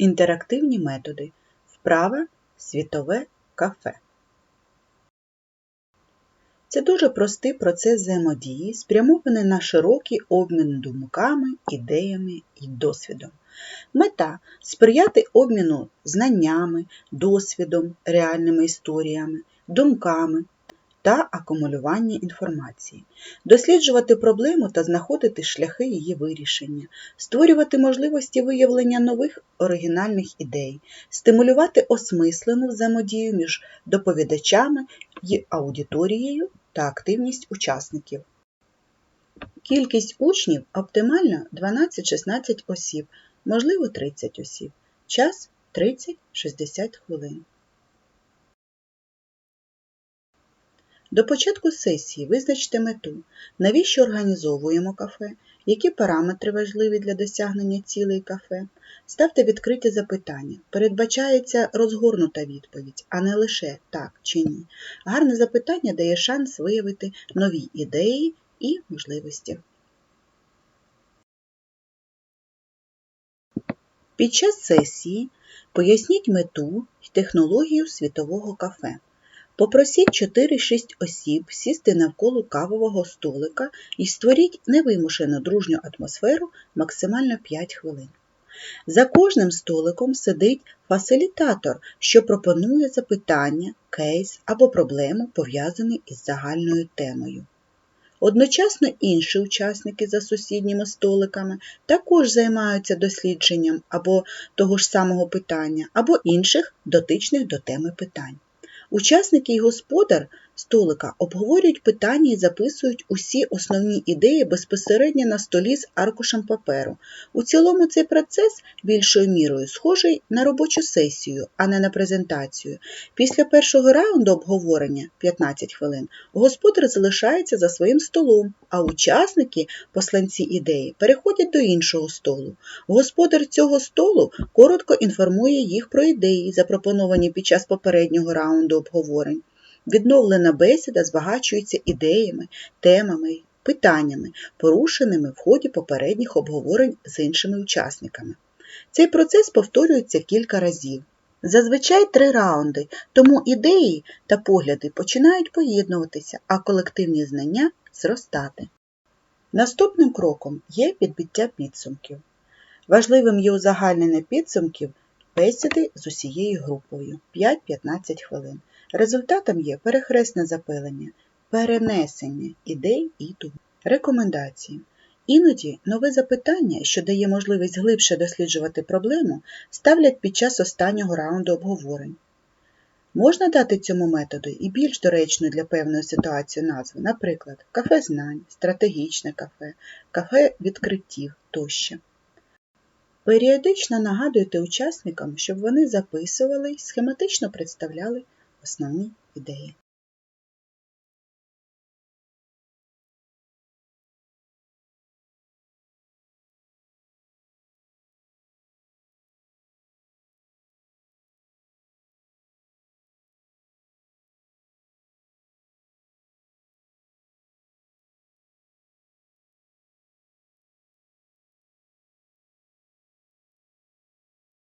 Інтерактивні методи. Вправа світове кафе. Це дуже простий процес взаємодії, спрямований на широкий обмін думками, ідеями і досвідом. Мета сприяти обміну знаннями, досвідом, реальними історіями, думками та акумулювання інформації, досліджувати проблему та знаходити шляхи її вирішення, створювати можливості виявлення нових оригінальних ідей, стимулювати осмислену взаємодію між доповідачами і аудиторією та активність учасників. Кількість учнів оптимально 12-16 осіб, можливо 30 осіб. Час 30-60 хвилин. До початку сесії визначте мету, навіщо організовуємо кафе, які параметри важливі для досягнення цілей кафе. Ставте відкриті запитання. Передбачається розгорнута відповідь, а не лише так чи ні. Гарне запитання дає шанс виявити нові ідеї і можливості. Під час сесії поясніть мету і технологію світового кафе. Попросіть 4-6 осіб сісти навколо кавового столика і створіть невимушену дружню атмосферу максимально 5 хвилин. За кожним столиком сидить фасилітатор, що пропонує запитання, кейс або проблему, пов'язані із загальною темою. Одночасно інші учасники за сусідніми столиками також займаються дослідженням або того ж самого питання, або інших дотичних до теми питань. Учасники і господар столика обговорюють питання і записують усі основні ідеї безпосередньо на столі з аркушем паперу. У цілому цей процес більшою мірою схожий на робочу сесію, а не на презентацію. Після першого раунду обговорення 15 хвилин господар залишається за своїм столом, а учасники, посланці ідеї, переходять до іншого столу. Господар цього столу коротко інформує їх про ідеї, запропоновані під час попереднього раунду обговорень. Відновлена бесіда збагачується ідеями, темами, питаннями, порушеними в ході попередніх обговорень з іншими учасниками. Цей процес повторюється кілька разів. Зазвичай три раунди, тому ідеї та погляди починають поєднуватися, а колективні знання зростати. Наступним кроком є підбиття підсумків. Важливим є узагальнення підсумків бесіди з усією групою 5-15 хвилин. Результатом є перехресне запилення, перенесення ідей і думок. Рекомендації. Іноді нове запитання, що дає можливість глибше досліджувати проблему, ставлять під час останнього раунду обговорень. Можна дати цьому методу і більш доречну для певної ситуації назву, наприклад, кафе знань, стратегічне кафе, кафе відкриттів тощо. Періодично нагадуйте учасникам, щоб вони записували й схематично представляли основні ідеї.